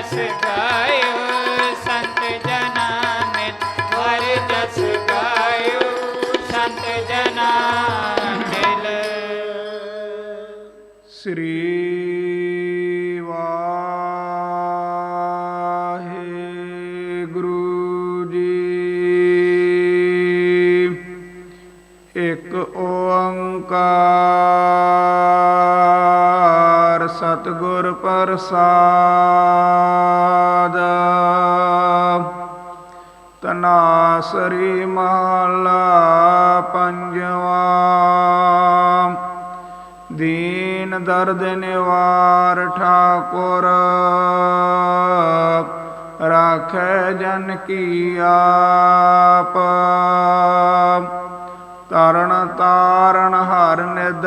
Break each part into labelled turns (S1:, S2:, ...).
S1: ਜਸ ਗਾਇਓ ਸੰਤ ਜਨਾ ਨੇ ਹਰ ਜਸ ਗਾਇਓ ਸੰਤ ਜਨਾ ਮਿਲ
S2: ਸ੍ਰੀ ਵਾਹਿਗੁਰੂ ਜੀ ਇੱਕ ਓੰਕਾਰ ਸਤਿਗੁਰ ਪ੍ਰਸਾਦ। ਤਨਾਸਰੀ ਮਹਲਾ ਪੰਜਵਾ। ਦੀਨ ਦਰਦ ਨਿਵਾਰ ਠਾਕੁਰ। ਰਾਖੈ ਜਨ ਕੀ ਆਪ। ਤਰਨ ਤਾਰਨ ਹਰ ਨਿਦ।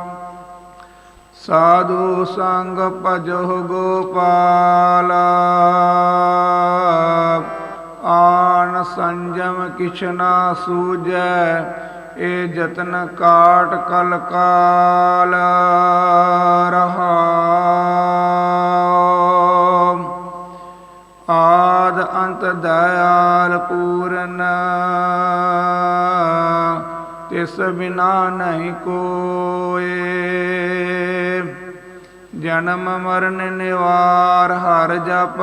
S2: ਸਾਧੂ ਸੰਗ ਭਜੋ ਗੋਪਾਲ। ਆਨ ਸੰਜਮ ਕਿਛ ਨਾ ਸੂਜੈ ਏ ਜਤਨ ਕਾਟ ਕਲ ਕਾਲ ਰਹਾ ਆਦ ਅੰਤ ਦਇਆਲ ਪੂਰਨ ਤਿਸ ਬਿਨਾ ਨਹੀਂ ਕੋਏ। ਜਨਮ ਮਰਨ ਨਿਵਾਰ ਹਰ ਜਪ।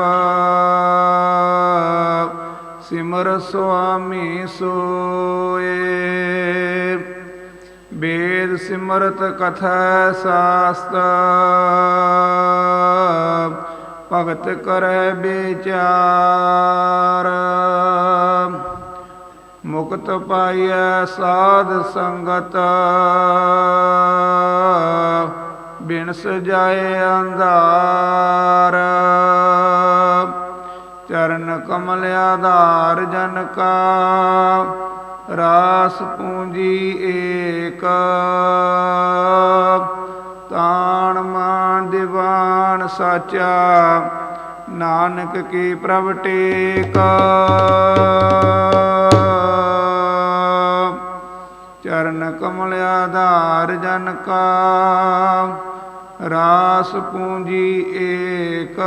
S2: ਸਿਮਰ ਸੁਆਮੀ ਸੋਏ। ਵੇਦ ਸਿਮਰਤ ਕਥਾ ਸਾਸਤ। ਭਗਤ ਕਰੈ ਵਿਚਾਰ ਮੁਕਤ ਪਾਈਐ ਸਾਧ ਸੰਗਤ। ਬਿਨ ਜਾਏ ਅੰਧਾਰ। ਚਰਨ ਕਮਲ ਆਧਾਰ ਜਨ ਕਾ। ਰਾਸ ਪੂੰਜੀ ਏਕ। ਤਾਣ ਮਾਨ ਦੀਵਾਨ ਸਾਚਾ। ਨਾਨਕ ਕੀ ਪ੍ਰਭ ਟੇਕ। ਕਮਲ ਆਧਾਰ ਜਨ ਕਾ, ਰਾਸ ਪੂੰਜੀ ਏਕ।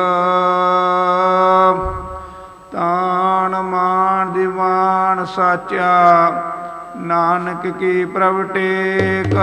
S2: ਤਾਣ ਮਾਨ ਦੀਵਾਨ ਸਾਚਾ, ਨਾਨਕ ਕੀ ਪ੍ਰਭ ਟੇਕ।